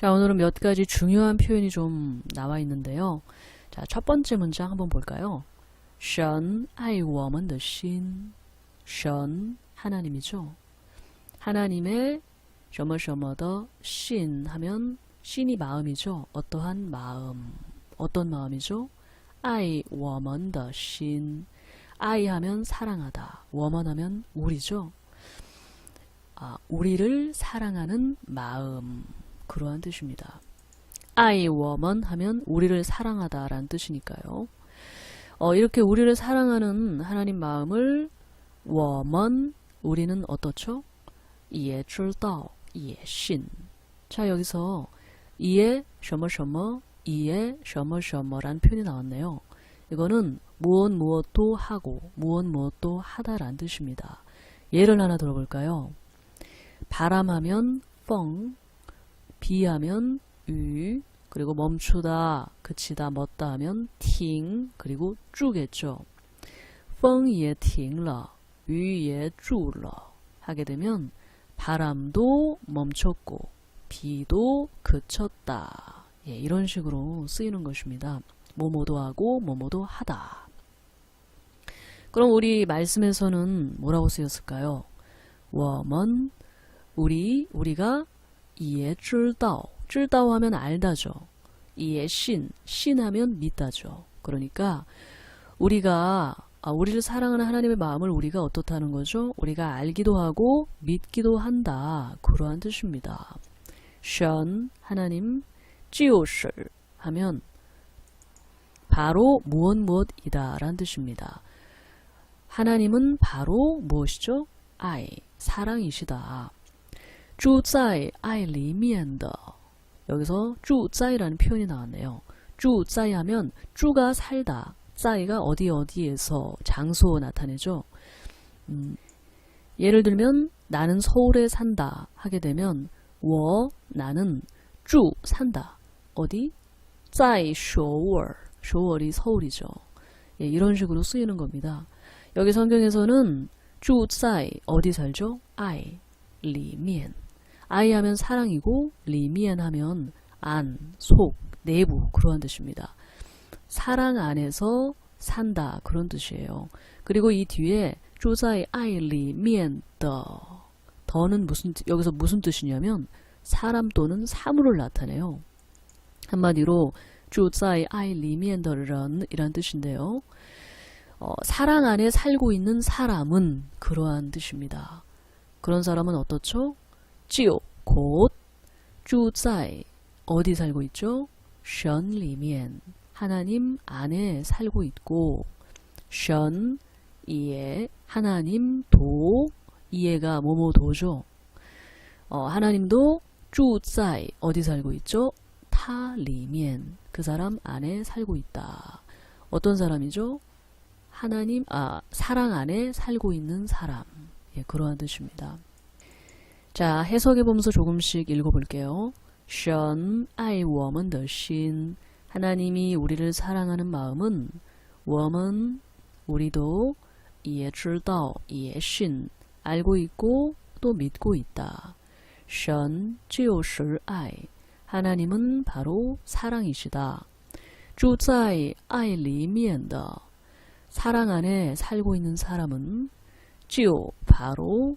자, 오늘은 몇 가지 중요한 표현이 좀 나와 있는데요. 자, 첫 번째 문장 한번 볼까요? 神爱我们的心. 神 하나님이죠. 하나님의 什么什么的 신 하면 신이 마음이죠. 어떠한 마음. 어떤 마음이죠? 爱我们的心. 아이 하면 사랑하다. 我们 하면 우리죠. 아, 우리를 사랑하는 마음. 그러한 뜻입니다. I woman 하면 우리를 사랑하다 라는 뜻이니까요. 어, 이렇게 우리를 사랑하는 하나님 마음을 woman 우리는 어떻죠? 이에 출도 이에 신. 자 여기서 이에 셔머셔머 이에 셔머셔머란 표현이 나왔네요. 이거는 무엇 무엇도 하고 무엇 무엇도 하다란 뜻입니다. 예를 하나 들어볼까요? 바람하면 펑, 비하면 유, 그리고 멈추다, 그치다, 멎다 하면 停, 그리고 쭈겠죠. 风也停了,雨也住了 하게 되면 바람도 멈췄고 비도 그쳤다. 예, 이런 식으로 쓰이는 것입니다. 뭐뭐도 하고 뭐뭐도 하다. 그럼 우리 말씀에서는 뭐라고 쓰였을까요? 我们 우리 우리가 이에 쯔다오 쯔다오 하면 알다죠. 이에 신 신하면 믿다죠. 그러니까 우리가 아, 우리를 사랑하는 하나님의 마음을 우리가 어떻다는 거죠? 우리가 알기도 하고 믿기도 한다. 그러한 뜻입니다. 션 하나님 지오 슬 하면 바로 무엇 무엇이다 라는 뜻입니다. 하나님은 바로 무엇이죠? 아이 사랑이시다. 住在爱里面的 여기서 住在라는 표현이 나왔네요. 住在 하면 住가 살다, 在가 어디 어디에서 장소 나타내죠. 음, 예를 들면 나는 서울에 산다 하게 되면 我 나는 住 산다. 어디? 在首尔 首尔이 서울이죠. 예, 이런 식으로 쓰이는 겁니다. 여기 성경에서는 住在 어디 살죠? 爱 里面 아이 하면 사랑이고 리미안 하면 안, 속, 내부 그러한 뜻입니다. 사랑 안에서 산다 그런 뜻이에요. 그리고 이 뒤에 조사의 아이 리미안 더 더는 무슨 여기서 무슨 뜻이냐면 사람 또는 사물을 나타내요. 한마디로 조사의 아이 리미안 더런 이란 뜻인데요. 어, 사랑 안에 살고 있는 사람은 그러한 뜻입니다. 그런 사람은 어떻죠? 就, 곧, 住在, 어디 살고 있죠? 神里面, 하나님 안에 살고 있고, 神, 이에, 하나님, 도, 이해가 뭐뭐도죠. 어, 하나님도 住在, 어디 살고 있죠? 他里面, 그 사람 안에 살고 있다. 어떤 사람이죠? 하나님, 아, 사랑 안에 살고 있는 사람. 예, 그러한 뜻입니다. 자, 해석해 보면서 조금씩 읽어볼게요. 神爱我们的心 하나님이 우리를 사랑하는 마음은 我们 우리도 也知道也信 알고 있고 또 믿고 있다. 神就是爱 하나님은 바로 사랑이시다. 住在爱里面的 사랑 안에 살고 있는 사람은 就 바로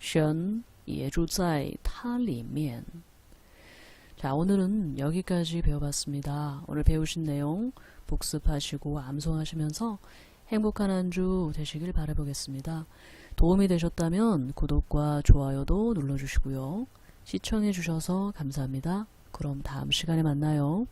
神也住在他里面。 자, 오늘은 여기까지 배워봤습니다. 오늘 배우신 내용 복습하시고 암송하시면서 행복한 한 주 되시길 바라보겠습니다. 도움이 되셨다면 구독과 좋아요도 눌러주시고요. 시청해주셔서 감사합니다. 그럼 다음 시간에 만나요.